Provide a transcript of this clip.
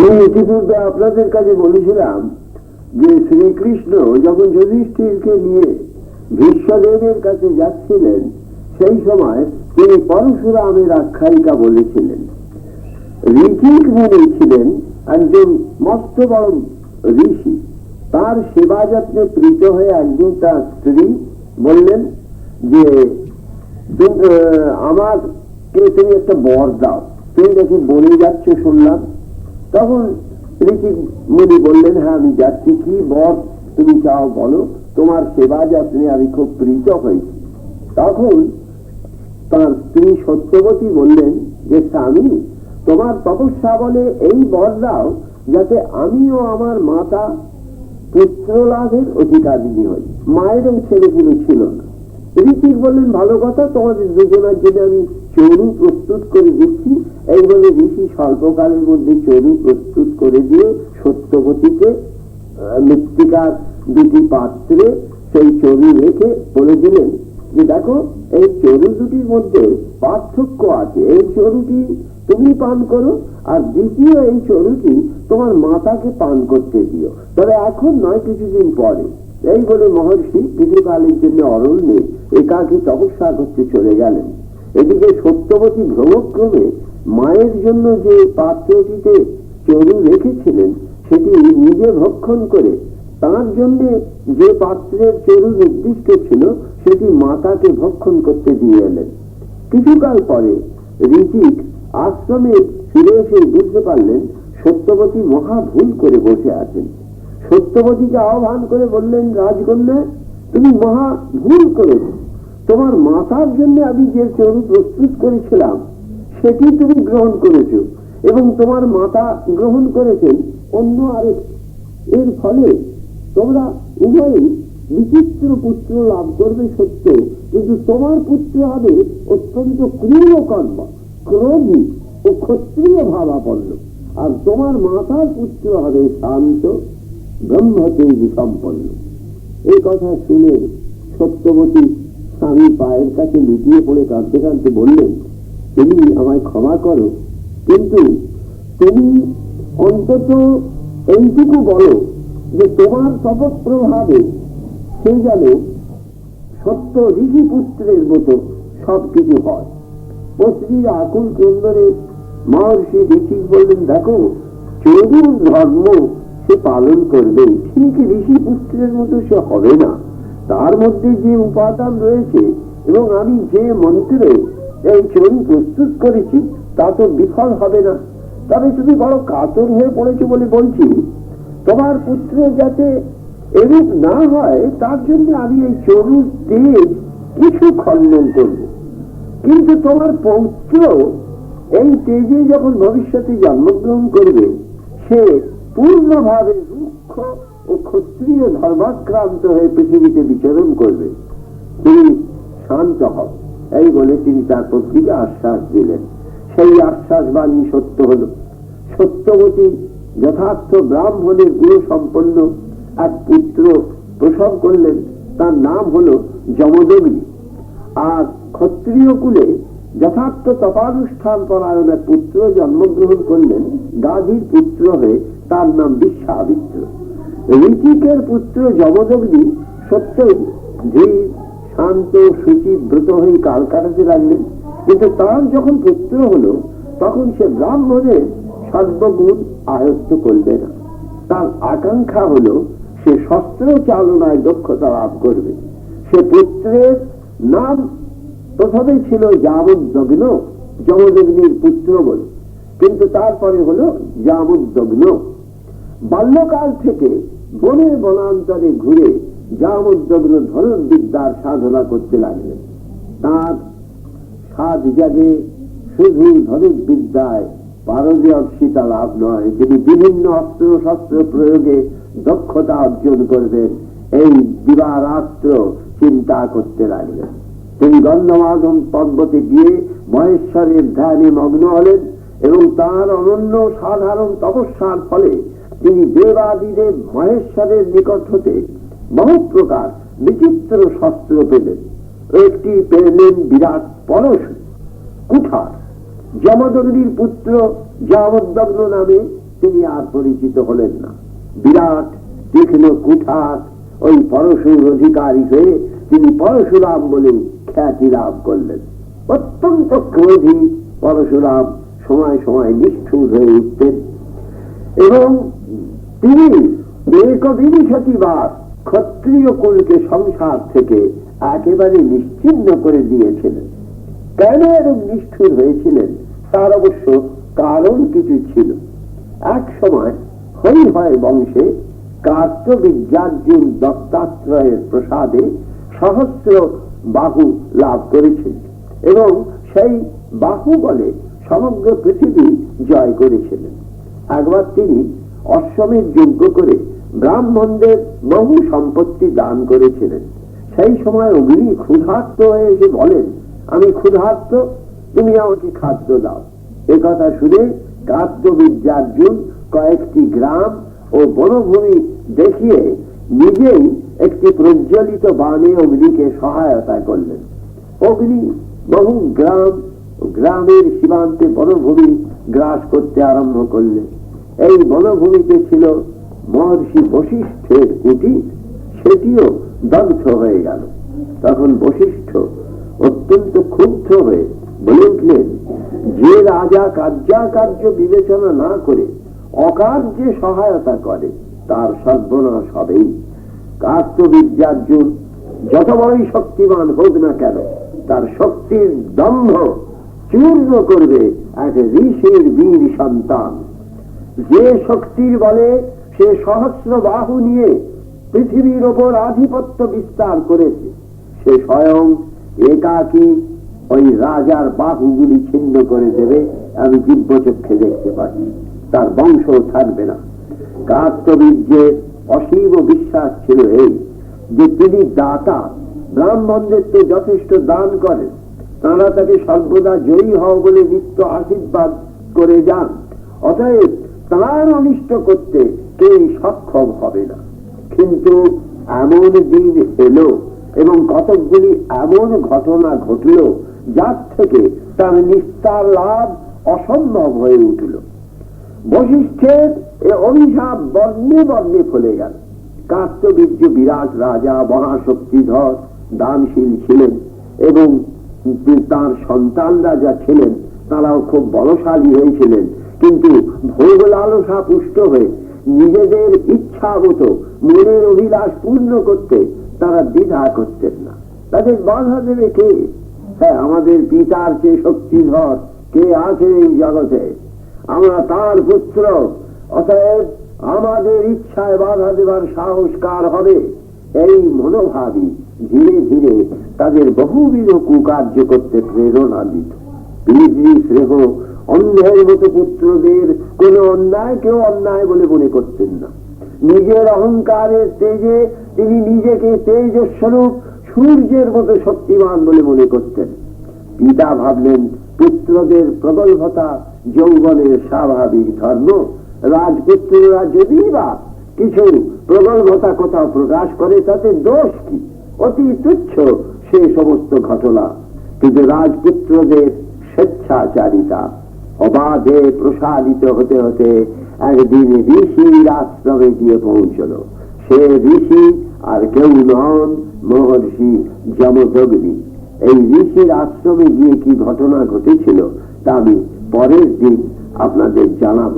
আমি ইতিপূর্বে আপনাদের কাছে বলেছিলাম যে শ্রীকৃষ্ণ যখন যুধিষ্ঠিরকে নিয়ে ভীষ্মদেবের কাছে যাচ্ছিলেন, সেই সময় তিনি পরশুরামের আখ্যায়িকা বলেছিলেন। ঋতিক মুনি ছিলেন একজন মস্ত বড় ঋষি। তার সেবা যত্নে প্রীত হয়ে একদিন তার স্ত্রী বললেন যে আমাকে তুমি একটা বর দাও। তুমি নাকি বনে যাচ্ছ শুনলাম। তখন ঋষিক মুনি বললেন হ্যাঁ আমি যাচ্ছি। কি বর তুমি চাও বলো? তোমার সেবা যত্নে আমি খুব প্রীত হয়েছি তখন তার স্ত্রী সত্যবতী বললেন, যে স্বামী, তোমার তপস্যা বলে এই বর দাও, যাতে আমিও আমার মাতা পুত্র লাভের অধিকারিণী হই। মায়েরও ছেলেগুলো ছিল না। ঋষিক বললেন, ভালো কথা, তোমাদের দুজনের জন্য আমি চরু প্রস্তুত করে দিচ্ছি এই বলে ঋষি স্বল্পকালের মধ্যে চরু প্রস্তুত করে দিয়ে সত্যবতীকে মৃত্তিকার দুটি পাত্রে সেই চরু রেখে বলে দিলেন যে, দেখো, এই চরু দুটির মধ্যে পার্থক্য আছে। এই চরুটি তুমি পান করো আর দ্বিতীয় এই চরুটি তোমার মাতাকে পান করতে দিও। তবে এখন নয়, কিছুদিন পরে। এই বলে মহর্ষি কিছুকালের জন্য অরণ্যে একাকী তপস্যা করতে চলে গেলেন। এদিকে সত্যবতী ভ্রমক্রমে মায়ের জন্য যে পাত্রটিতে চরু রেখেছিলেন, সেটি নিজে ভক্ষণ করে, তার জন্য যে পাত্রের চরু নির্দিষ্ট ছিল, সেটি মাতাকে ভক্ষণ করতে দিয়ে এলেন। কিছুকাল পরে ঋতিক আশ্রমে ফিরে এসে বুঝতে পারলেন, সত্যবতী মহা ভুল করে বসে আছেন। সত্যবতীকে আহ্বান করে বললেন, রাজকন্যা, তুমি মহা ভুল করেছ। তোমার মাতার জন্য আমি যে চরু প্রস্তুত করেছিলাম, সেটি তুমি গ্রহণ করেছ এবং তোমার মাতা গ্রহণ করেছেন অন্য আরেক। এর ফলে তোমরা উভয়ই বিচিত্র পুত্র লাভ করবে সত্য, কিন্তু তোমার পুত্র হবে অত্যন্ত ক্রীড় কর্ম, ক্রোধী ও ক্ষত্রিয় ভাবাপন্ন। আর তোমার মাতার পুত্র হবে শান্ত ব্রহ্মতেজ সম্পন্ন এই কথা শুনে সত্যবতী স্বামী পায়ের কাছে লুটিয়ে পড়ে কাঁদতে কাঁদতে বললেন, তুমি আমায় ক্ষমা করো। কিন্তু তুমি অন্তত এইটুকু বলো যে তোমার শপথ প্রভাবে সে যেন সত্য ঋষি পুত্রের মতো সবকিছু হয়। ও স্ত্রীর আকুল কেন্দ্রে মহর্ষি ঋষি বললেন, দেখো চরুর ধর্ম সে পালন করবে, ঠিক ঋষি পুত্রের মতো সে হবে না। তার মধ্যে যে উপাদান রয়েছে এবং আমি যে মন্ত্রে এই চরু প্রস্তুত করেছি, তা তো বিফল হবে না। তবে তুমি বড় কাতর হয়ে পড়েছো বলে বলছি। তোমার পুত্র যাতে এরূপ না হয়, তার জন্য আমি এই চরুর তেজ কিছু খণ্ডন করব। কিন্তু তোমার পৌত্র এই তেজে যখন ভবিষ্যতে জন্মগ্রহণ করবে, সে পূর্ণভাবে রুক্ষ ও ক্ষত্রিয় ধর্মাক্রান্ত হয়ে পৃথিবীতে বিচরণ করবে। তিনি শান্ত হবে এই বলে তিনি তার পত্রিকা আশ্বাস দিলেন। সেই আশ্বাস বাণী সত্য হল। সত্যবতী যথার্থ ব্রাহ্মণের গুণ সম্পন্ন এক পুত্র প্রসব করলেন। তার নাম হলো যমদগ্নি। আর ক্ষত্রিয় কুলে যথার্থ তপানুষ্ঠান পরায়ণ এক পুত্র জন্মগ্রহণ করলেন। গাধীর পুত্র হয়ে তার নাম বিশ্বামিত্র। ঋতিকের পুত্র যমদগ্নি সত্যই ধীর, শান্ত সুচি ব্রত হয়ে কাল কাটাতে লাগলেন। কিন্তু তার যখন পুত্র হলো, তখন সে ব্রাহ্মণের সর্বগুণ আয়ত্ত করবে না। তার আকাঙ্ক্ষা হলো, সে শস্ত্র চালনায় দক্ষতা লাভ করবে। সে পুত্রের নাম প্রথমে ছিল যাবজ্ঞ যমদগ্নির পুত্র বলে। কিন্তু তারপরে হলো যাবজ্ঞ বাল্যকাল থেকে বনের বনান্তরে ঘুরে যাবজ্ঞ ধরন বিদ্যার সাধনা করতে লাগলেন। তার সাত জাগে শুধু ধনুক বিদ্যায় পারদর্শিতা লাভ নয়, তিনি বিভিন্ন অস্ত্র শস্ত্র প্রয়োগে দক্ষতা অর্জন করবেন, এই দিবারাত্র চিন্তা করতে লাগলেন। তিনি গন্ধমাধন পর্বতে গিয়ে মহেশ্বরের ধ্যানে মগ্ন হলেন এবং তার অনন্য সাধারণ তপস্যার ফলে তিনি দেবাদিদেব মহেশ্বরের নিকট হতে বহু প্রকার বিচিত্র শস্ত্র পেলেন। একটি পেলেন বিরাট পরশ কুঠার। যমদগ্নির পুত্র যাবদ্দগ্ন নামে তিনি আর পরিচিত হলেন না। বিরাট তীক্ষ্ণ কুঠার, ওই পরশুর অধিকারী হয়ে তিনি পরশুরাম বলে খ্যাতি লাভ করলেন। অত্যন্ত ক্রোধী পরশুরাম সময় সময় নিষ্ঠুর হয়ে উঠতেন এবং তিনি একবিংশতি বার ক্ষত্রিয় কুলকে সংসার থেকে একেবারে নিশ্চিন্ন করে দিয়েছিলেন। কেন এরকম নিষ্ঠুর হয়েছিলেন? তার অবশ্য কারণ কিছু ছিল। এক সময় হই হয় বংশে কার্তবিদ্যার্জুন দত্তাত্রয়ের প্রসাদে সহস্র বাহু লাভ করেছেন এবং সেই বাহু বলে সমগ্র পৃথিবী জয় করেছিলেন। একবার তিনি অশ্বমের যজ্ঞ করে ব্রাহ্মণদের বহু সম্পত্তি দান করেছিলেন। সেই সময় অগ্নি ক্ষুধার্ত হয়ে এসে বলেন, আমি ক্ষুধার্ত, তুমি আমাকে খাদ্য দাও। এ কথা শুনে কার্যবিদ্যার্জুন কয়েকটি গ্রাম ও বনভূমি দেখিয়ে নিজেই একটি প্রজ্বলিত বাণে অগ্নিকে সহায়তা করলেন। অগ্নি বহু গ্রাম গ্রামের সীমান্তে বনভূমি গ্রাস করতে আরম্ভ করলেন। এই বনভূমিতে ছিল মহর্ষি বশিষ্ঠের কুটির, সেটিও দগ্ধ হয়ে গেল। তখন বশিষ্ঠ অত্যন্ত ক্ষুব্ধ হয়ে বলে উঠলেন যে রাজা কার্যাকার্য বিবেচনা না করে অকার্যে সহায়তা করে, তার সর্বনাশ হবেই। কার্তবিদ্যার্জুন যত বড়ই শক্তিমান হোক না কেন, তার শক্তির দম্ভ চূর্ণ করবে এক ঋষির বীর সন্তান। যে শক্তির বলে সে সহস্র বাহু নিয়ে পৃথিবীর ওপর আধিপত্য বিস্তার করেছে, সে স্বয়ং একাকী ওই রাজার বাহুগুলি ছিন্ন করে দেবে, আমি দিব্যচক্ষে দেখতে পাচ্ছি তার বংশ থাকবে না। কার্তবীর্যের অসীম বিশ্বাস ছিল এই যে তিনি দাতা, ব্রাহ্মণদের তো যথেষ্ট দান করেন। তারা তাকে সর্বদা জয়ী হও বলে নিত্য আশীর্বাদ করে যান। অতএব তার অনিষ্ট করতে কেউ সক্ষম হবে না। কিন্তু এমন দিন এলো এবং কতকগুলি এমন ঘটনা ঘটল, যার থেকে তার নিস্তার লাভ অসম্ভব হয়ে উঠল। বশিষ্ঠের অভিশাপ বর্ণে বর্ণে ফলে গেল। কার্তবীর্য বিরাট রাজা মহাশক্তিধর দানশীল ছিলেন এবং তার সন্তানরা যা ছিলেন, তারাও খুব বলশালী হয়েছিলেন। কিন্তু ভোগ লালসা পুষ্ট হয়ে নিজেদের ইচ্ছা মতো মনের অভিলাষ পূর্ণ করতে তারা দ্বিধা করতেন না। তাদের বাধা দেবে কে? হ্যাঁ আমাদের পিতার চেয়ে শক্তিধর কে আছে এই জগতে? আমরা তার পুত্র, অতএব আমাদের ইচ্ছায় বাধা দেবার সাহস কার হবে? এই মনোভাবই ধীরে ধীরে তাদের বহুবিধ কুকার্য করতে প্রেরণা দিত। পিতৃ স্নেহ অন্যের মতো পুত্রদের, কোন অন্যায়, কেউ অন্যায় বলে মনে করতেন না। নিজের অহংকারের তেজে তিনি নিজেকে তেজস্বরূপ, সূর্যের মতো শক্তিমান বলে মনে করতেন পিতা ভাবলেন, পুত্রদের প্রগল্ভতা যৌবনের স্বাভাবিক ধর্ম। রাজপুত্ররা যদি বা কিছু প্রগল্ভতা কোথাও প্রকাশ করে, তাতে দোষ কি? অতি তুচ্ছ সে সমস্ত ঘটনা। কিন্তু রাজপুত্রদের স্বেচ্ছাচারিতা অবাধে প্রসারিত হতে হতে একদিন ঋষির আশ্রমে গিয়ে পৌঁছল। সে ঋষি আর কেউ নন মহর্ষি যমদগ্নি। এই ঋষির আশ্রমে গিয়ে কি ঘটনা ঘটেছিল, তা আমি পরের দিন আপনাদের জানাব।